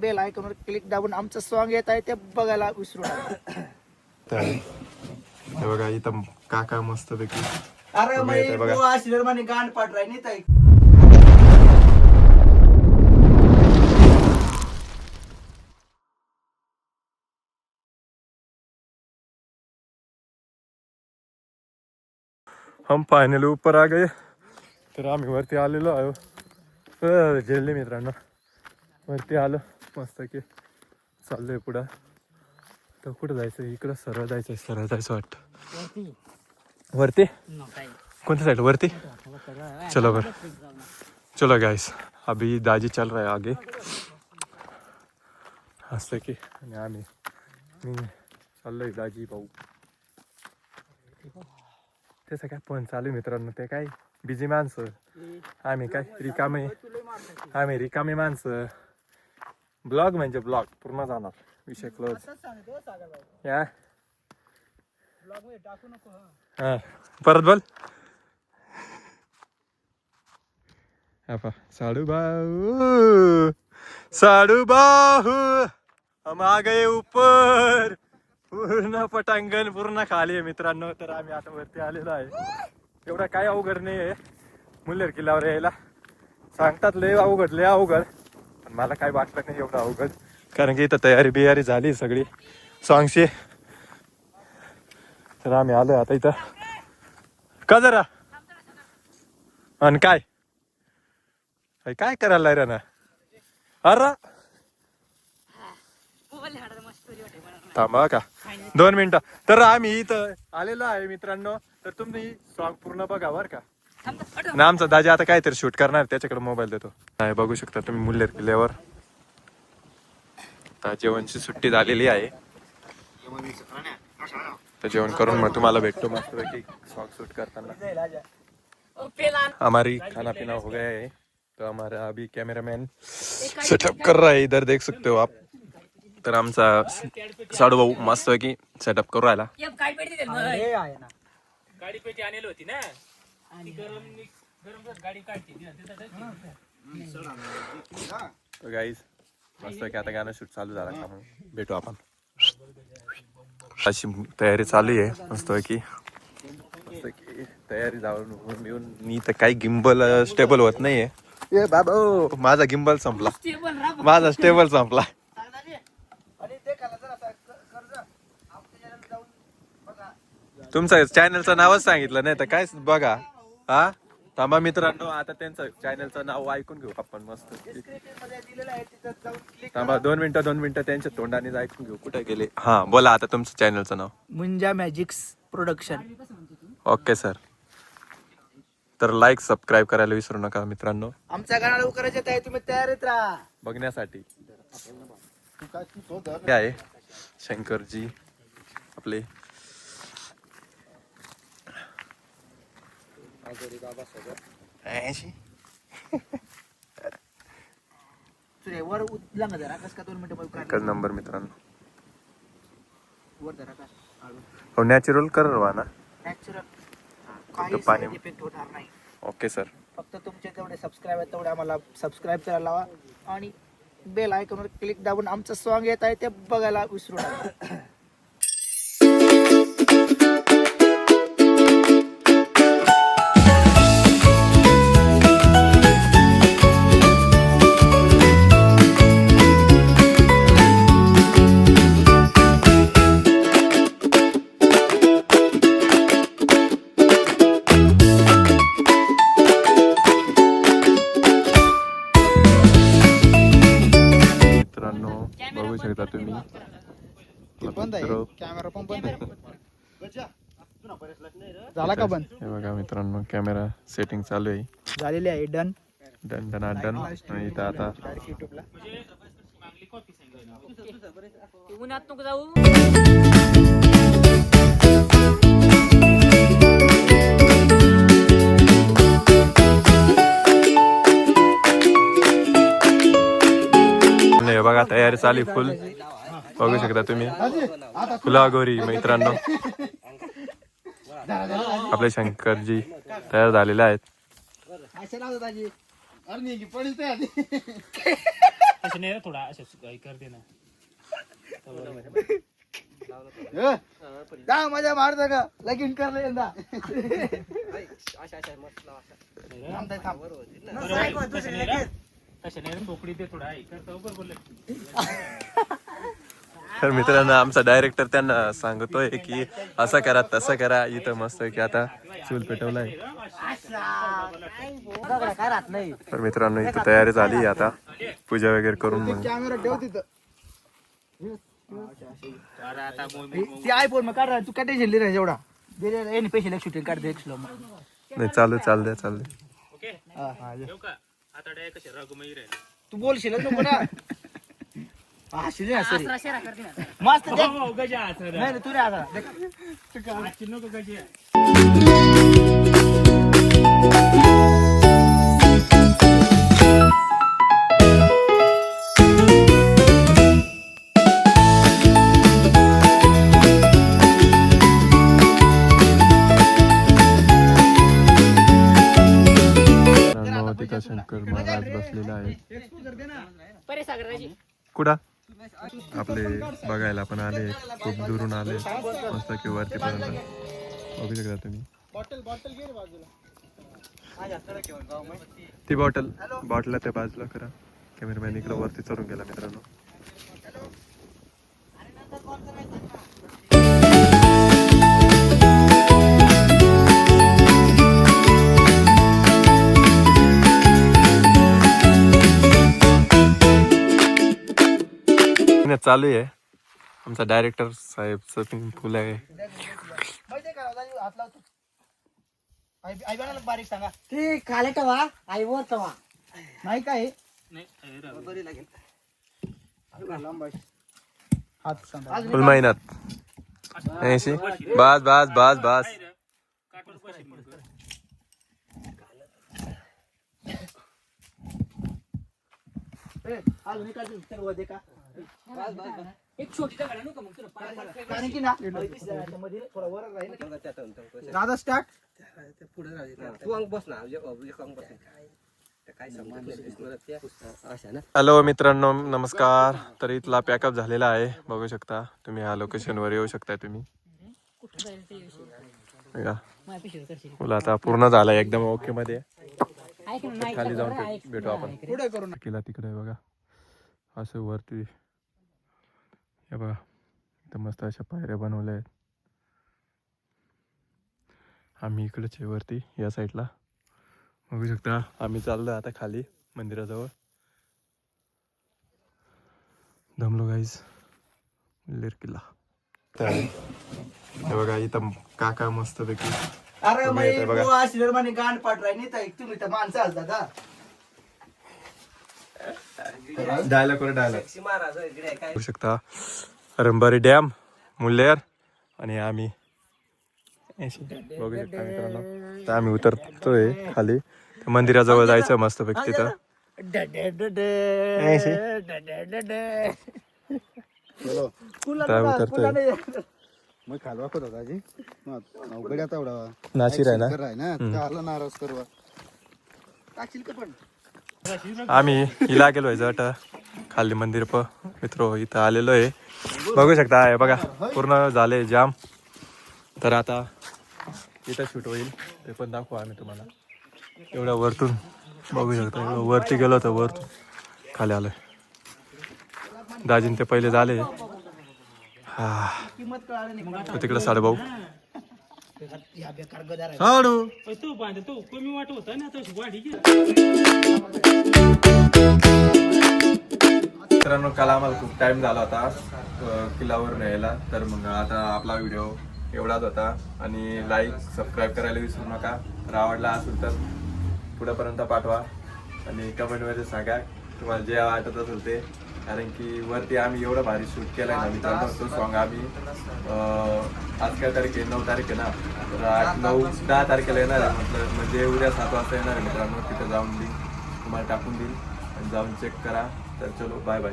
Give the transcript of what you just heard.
Bell आयकॉनवर click दाबून आमचं सॉन्ग येत आहे ते बघायला विसरू नका. तर हे बघा इथं काका मस्त पैकी अरे तुम्ही येताय बघा. आशीर्वाद गांड पाठ राही नाही ताई. हम फायनली ऊपर आ गए. तर आम्ही वरती आलेलो आहो. अ, झेलले मित्रांनो. वरती आलो. मस्त की चाललोय पुढं. तर कुठं जायचं? इकडं सरळ जायचं सरळ जायचं वाटतं. वरती. कोणत्या साईड वरती? चलो बर. चलो गाइस अभी दाजी चल रहा है आगे. असं की. आणि आम्ही मी चाललोय दाजी भाऊ. त्याचं काय पण चालू मित्रांनो ते काय? बिझी माणसं. आम्ही काय रिकामे आम्ही रिकामे माणसं. ब्लॉग म्हणजे ब्लॉग पूर्ण जाणार. विषय क्लोज या. हा. परत बोल. हा साडू भाऊ साडू भाऊ गए ऊपर. पूर्ण पटांगण पूर्ण खाली आहे मित्रांनो तर आम्ही आता वरती आलेलो आहे. एवढा काय अवघड नाही आहे मुल्लेर किल्ल्यावर यायला. सांगतात लय अवघड लय अवघड. पण मला काय वाटलं नाही एवढं अवघड. कारण की इथं तयारी बियारी झाली सगळी. सॉंगची तर आम्ही आलोय आता इथं. का जरा? आणि काय? काय करायला रे ना? अरे थांबा का? दोन मिनिटं. तर आम्ही इथं आलेलो आहे मित्रांनो. तर तुम्ही सॉंग पूर्ण बघा बर का. आमचा दाजी आता काहीतरी शूट करणार त्याच्याकडे मोबाईल देतो. नाही बघू शकता तुम्ही मुल्लेर किल्ल्यावर. आता जेवणची सुट्टी झालेली आहे. तर जेवण करून मग तुम्हाला भेटतो मस्त पैकी सॉंग शूट करताना. हमारी खाना पीना हो गया है. तो हमारा अभी कैमरामैन सेटअप कर रहा है इधर देख सकते हो आप. तर आमचा साडू भाऊ मस्त पैकी सेटअप करू राहिला आहे ना. गाडी पेटी आणली होती ना. ती गरम गरम गाडी काढते. गाईज मस्त पैकी आता गाणं शूट चालू झाला. का मग भेटू आपण. अशी तयारी चालू आहे. मस्त पैकी तयारी जाऊन येऊन मी तर काही गिंबल स्टेबल होत नाहीये. ए बाबा. ओ, माझा गिंबल संपला. माझा स्टेबल संपला. क-. तुमचं चॅनलचं नावच सांगितलं नाही तर काय बघा. हा? थांबा मित्रांनो आता त्यांचं चॅनलचं नाव ऐकून घेऊ आपण मस्त. Description मध्ये दिलेलं आहे तिथं जाऊन click थांबा दोन मिनिटं दोन मिनिटं त्यांच्या तोंडाने ऐकून घेऊ. कुठे गेले? हा बोला आता तुमचं चॅनलचं नाव. Munja magics production okay sir. तर लाईक सबस्क्राईब करायला विसरू नका मित्रांनो. आमच्या गाणं लवकरच येत आहे तुम्ही तयारीत राहा. बघण्यासाठी. हे आहे शंकरजी आपले ऐंशी. तुझे वर उतला ना जरा कस का दोन मिनिटं बघू एकच नंबर मित्रांनो. वर जरा का हो नॅचरल कर ना. नॅचरल काही पाणी- इफेक्ट होणार नाही. Okay sir. फक्त तुमचे तेवढे सबस्क्राईब आहेत तेवढे आम्हाला सबस्क्राईब करायला लावा. आणि बेल आयकॉनवर क्लिक दाबून आमचं सॉन्ग येत आहे ते बघायला विसरू नका. झाला का बंद? हे बघा मित्रांनो कॅमेरा सेटिंग चालू आहे. झालेली आहे डन डन डन डन आणि इथं आता युट्यूबला उन्हात नको जाऊ. हे बघा तयारी चालू आहे फुल बघू शकता तुम्ही. फुलागोरी मित्रांनो. आपले शंकरजी तयार झालेले आहेत. असे नाही रे थोडा असं करते ना जा मजा मारता का लगीन करलं यंदा. थांब, थांब. बरोबर तसं नाही रे? तसं नाही रे? बोकडी दे थोडा हे करतो बरोबर बोलले. तर मित्रांनो आमचा डायरेक्टर त्यांना सांगतोय की असं करा तसं करा इथं मस्त की आता चूल पेटवलाय. तर मित्रांनो इथं तयारी झाली आता. पूजा वगैरे करून मग. नाही चालू चालू द्या चालू द्या. तू बोलशील नको ना हसली ना सरी मस्त देख. हो, गजा असं रे. नाही नाही, तू रे आता देख. तिथं शंकर महाराज बसलेला आहे कुठं आपले बघायला पण आले खूप दुरून आले. मस्त की वरती पर्यंत बघू शकता तुम्ही. ती बॉटल बॉटल त्या बाजूला करा. कॅमेरामॅन इकडं वरती चढून गेला मित्रांनो. चालू आहे. आमचा डायरेक्टर साहेबचं पण फुल आहे. बारीक सांगा. ते वर तवा. नाही काय. हात सांगा. फुल महिन्यात ऐंशी? बस बस बस बस. का एक छोटी दगड आणू का मग तुला पाय पाय- कारण की ना मध्ये थोडा वर राहील दादा स्टार्ट तू अंग बस ना एक अंग बस काय हॅलो मित्रांनो नमस्कार तर इथला पॅकअप झालेला आहे बघू शकता तुम्ही ह्या लोकेशनवर येऊ शकता तुम्ही बघा. माझ्या पिशवीवर करशील. फुल आता पूर्ण झालाय एकदम ओके मध्ये ऐक ना, नाही खाली जाऊन भेट- ऐक. भेटू आपण पुढे करू तिकडे आहे बघा असं वरती हे बघा इथं मस्त अशा पायऱ्या बनवल्या आहेत. आम्ही इकडेच आहे वरती या साईडला. बघू शकता आम्ही चाललो आता खाली मंदिराजवळ. दमलो गाईज लेर किल्ला हे बघा इथं काका मस्त पैकी अरे बघा. गांड नाही तुम्ही तर माणसं असतात डायलॉग वर डायलॉग महाराज इकडे काय? बघू शकता. रंबारी डॅम मुल्लेर आणि आम्ही. बघू शकता मित्रांनो. तर आम्ही उतरतोय खाली. मंदिराजवळ जायचं मस्त पैकी तिथं. उतरतोय. मग खालवा होता मग अवघड आता एवढा. नाशिर आहे ना नाराज करवा. टाकशील का पण? आम्ही हिला गेलोय जट. खाली मंदिर प. मित्र इथं आलेलो आहे. बघू शकता आहे बघा पूर्ण झाले जाम. तर आता इथं शूट होईल. ते पण दाखवू आम्ही तुम्हाला. एवढ्या वरतून बघू शकता. एवढं वरती गेलो तर वरतून खाली आलोय. दाजीन ते पहिले झाले. हा. किंमत तिकडे साडेभाऊ. या बेकार गदार आहे. पण तू बांध तू कमी वाट होता ना तशी वाढी मित्रांनो काल आम्हाला खूप टाइम झाला होता किल्ल्यावर न्यायला. तर मग आता आपला व्हिडिओ एवढाच होता. आणि लाईक सबस्क्राईब करायला विसरू नका. तर आवडला असेल तर पुढेपर्यंत पाठवा. आणि कमेंटमध्ये सांगा तुम्हाला जे वाटत असेल ते. कारण की वरती आम्ही एवढं भारी शूट केलं ना मित्रांनो तो सॉन्ग आम्ही आज काय तारीख आहे? नऊ तारीख आहे ना? तर आठ नऊ दहा तारखेला येणार आहे. म्हटलं म्हणजे उद्या सात वाजता येणार आहे मित्रांनो. तिथं जाऊन देईल तुम्हाला टाकून देईल. आणि जाऊन चेक करा. तर चलो बाय बाय